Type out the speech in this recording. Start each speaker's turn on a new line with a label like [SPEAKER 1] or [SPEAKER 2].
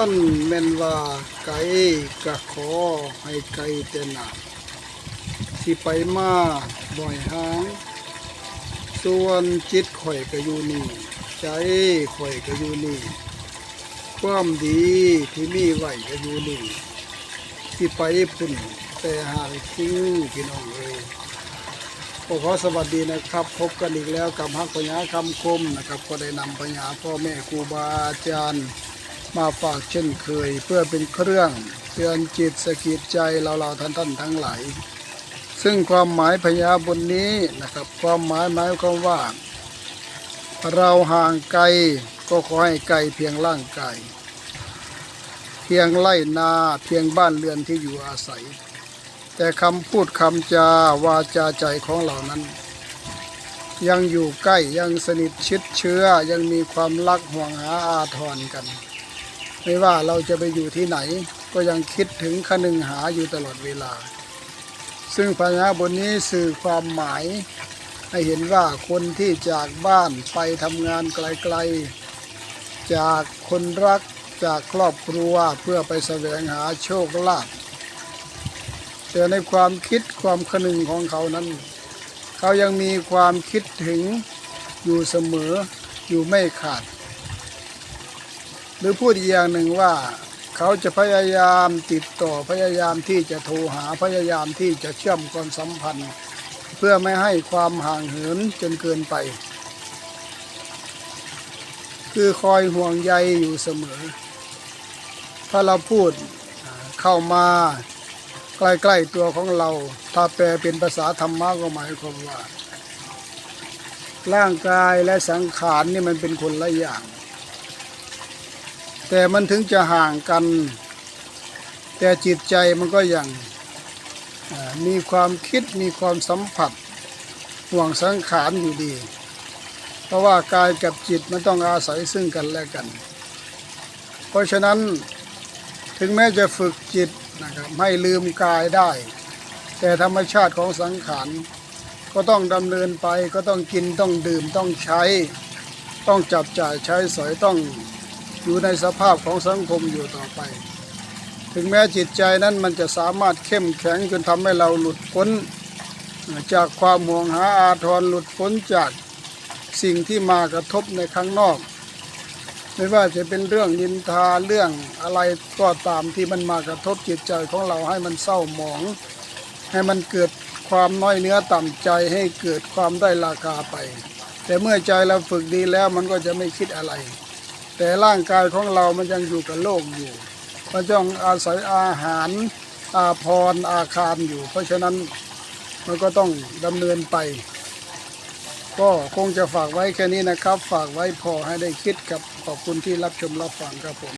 [SPEAKER 1] ท่านแม่นว่าไก่กะขอให้ไก่แต่หนาสิไปมาบ่อยหาง ส่วนจิตข่อยก็อยู่นี่ ใจข่อยก็อยู่นี่ ความดีที่มีไหวก็อยู่นี่สิไปพุ่นแต่หากทิ้งพี่น้องเลยก็ขอสวัสดีนะครับ พบกันอีกแล้วกับฮักปัญญาคำคมนะครับ ก็ได้นำปัญญาพ่อแม่ครูบาอาจารย์ มาฝากเช่นเคย เพื่อเป็นเครื่องเตือนจิตสะกิดใจเราเราท่านท่านทั้งหลายซึ่งความหมายพญาบนนี้นะครับ ความหมายหมายความว่า เราห่างไกลก็ขอให้ไกลเพียงร่างกายเพียงไร่นาเพียงบ้านเรือนที่อยู่อาศัย แต่คำพูดคำจาวาจาใจของเหล่านั้น ยังอยู่ใกล้ยังสนิทชิดเชื้อยังมีความรักห่วงหาอาทรกัน ไม่ว่าเราจะไปอยู่ที่ไหนก็ยังคิดถึงคนึงหาอยู่ตลอดเวลา ซึ่งพญาบนนี้สื่อความหมาย ให้เห็นว่าคนที่จากบ้านไปทำงานไกลๆ จากคนรักจากครอบครัวเพื่อไปแสวงหาโชคลาภแต่ในความคิดความคนึงของเขานั้น เขายังมีความคิดถึงอยู่เสมออยู่ไม่ขาด หรือพูดอีกอย่างหนึ่งว่า เขาจะพยายามติดต่อพยายามที่จะโทรหาพยายามที่จะเชื่อมความสัมพันธ์ เพื่อไม่ให้ความห่างเหินจนเกินไป คือคอยห่วงใยอยู่เสมอ ถ้าเราพูดเข้ามาใกล้ๆตัวของเรา ถ้าแปลเป็นภาษาธรรมะก็หมายความว่า ร่างกายและสังขารนี่มันเป็นคนละอย่าง แต่มันถึงจะห่างกัน แต่จิตใจมันก็ยังมีความคิดมีความสัมผัสห่วงสังขารอยู่ดี เพราะว่ากายกับจิตมันต้องอาศัยซึ่งกันและกัน เพราะฉะนั้นถึงแม้จะฝึกจิตนะครับให้ลืมกายได้ แต่ธรรมชาติของสังขารก็ต้องดำเนินไปก็ต้องกินต้องดื่มต้องใช้ ต้องจับจ่ายใช้สอยต้อง อยู่ในสภาพของสังคมอยู่ต่อไป ถึงแม้จิตใจนั้นมันจะสามารถเข้มแข็งจนทำให้เราหลุดพ้น จากความห่วงหาอาทรหลุดพ้นจากสิ่งที่มากระทบในข้างนอก ไม่ว่าจะเป็นเรื่องนินทาเรื่องอะไรก็ตามที่มันมากระทบจิตใจของเราให้มันเศร้าหมอง ให้มันเกิดความน้อยเนื้อต่ำใจให้เกิดความได้ราคาไป แต่เมื่อใจเราฝึกดีแล้วมันก็จะไม่คิดอะไร แต่ร่างกายของเรามันยังอยู่กับโลกอยู่ มันยังอาศัยอาหารอาพรอาคารอยู่ เพราะฉะนั้นมันก็ต้องดำเนินไป ก็คงจะฝากไว้แค่นี้นะครับ ฝากไว้พอให้ได้คิดกับขอบคุณที่รับชมรับฟังครับผม